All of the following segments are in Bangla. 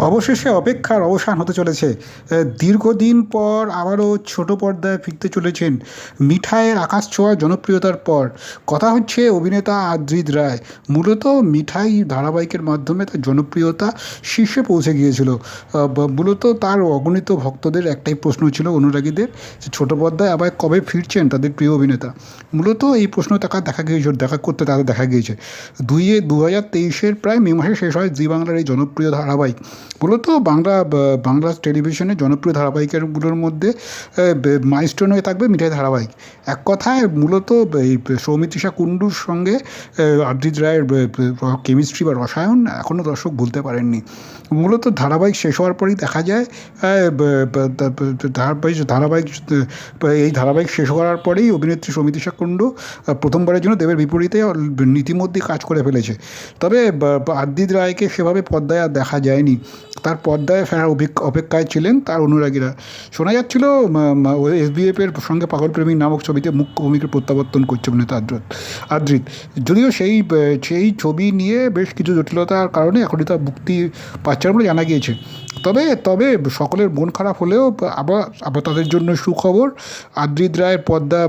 অবশেষে অপেক্ষার অবসান হতে চলেছে। দীর্ঘদিন পর আবারও ছোট পর্দায় ফিরতে চলেছেন। মিঠাইয়ের আকাশ ছোঁয়া জনপ্রিয়তার পর। কথা হচ্ছে অভিনেতা আদ্রিত রায়। মূলত মিঠাই ধারাবাহিকের মাধ্যমে তার জনপ্রিয়তা শীর্ষে পৌঁছে গিয়েছিল। মূলত তার অগণিত ভক্তদের একটাই প্রশ্ন ছিল অনুরাগীদের যে ছোট পর্দায় আবার কবে ফিরছেন তাদের প্রিয় অভিনেতা। মূলত এই প্রশ্ন তাকে দেখা গিয়েছিল, দেখা করতে তাদের দেখা গিয়েছে। দুইয়ে দু হাজার তেইশের প্রায় মে মাসে শেষ হয় জি বাংলার এই জনপ্রিয় ধারাবাহিক। মূলত বাংলা বাংলা টেলিভিশনে জনপ্রিয় ধারাবাহিকগুলোর মধ্যে মাইস্টোন হয়ে থাকবে মিঠাই ধারাবাহিক। এক কথায় মূলত এই সৌমিত্রিষা কুণ্ডুর সঙ্গে আদ্রিত রায়ের কেমিস্ট্রি বা রসায়ন এখনও দর্শক ভুলতে পারেননি। মূলত ধারাবাহিক শেষ হওয়ার পরেই দেখা যায় ধারাবাহিক ধারাবাহিক এই ধারাবাহিক শেষ করার পরেই অভিনেত্রী সৌমিত্রিষা কুণ্ডু প্রথমবারের জন্য দেবের বিপরীতে নীতিমধ্যে কাজ করে ফেলেছে। তবে, বা রায়কে সেভাবে পর্দায় আর দেখা যায়নি। তার পর্দায় ফেরার অপেক্ষায় ছিলেন তার অনুরাগীরা। শোনা যাচ্ছিল এসবিএফ এর সঙ্গে পাগল প্রেমী নামক ছবিতে মুখ্য ভূমিকা প্রত্যাবর্তন করছে অভিনেতা আদ্রিত। আদ্রিত, যদিও সেই সেই ছবি নিয়ে বেশ কিছু জটিলতার কারণে এখনই তা মুক্তি পাচ্ছে বলে জানা গিয়েছে। তবে তবে সকলের মন খারাপ হলেও আবার আবার তাদের জন্য সুখবর, আদ্রিত রায়ের পর্দা,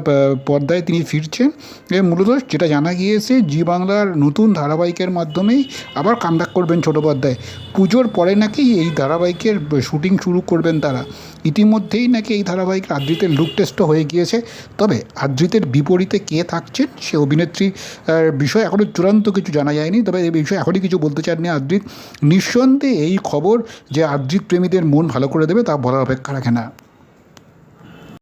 পর্দায় তিনি ফিরছেন। এ মূলত যেটা জানা গিয়েছে, জি বাংলার নতুন ধারাবাহিকের মাধ্যমেই আবার কামব্যাক করবেন ছোটো পর্দায়। পুজোর পরে নাকি এই ধারাবাহিকের শুটিং শুরু করবেন তারা। ইতিমধ্যেই নাকি এই ধারাবাহিক আদ্রিতের লুক টেস্টও হয়ে গিয়েছে। তবে আদ্রিতের বিপরীতে কে থাকছেন সে অভিনেত্রী বিষয়ে এখনও চূড়ান্ত কিছু জানা যায়নি। তবে এই বিষয়ে এখনই কিছু বলতে চাননি আদ্রিত। নিঃসন্দেহে এই খবর যে আদ্রিত প্রেমীদের মন ভালো করে দেবে তা বলার অপেক্ষা রাখে না।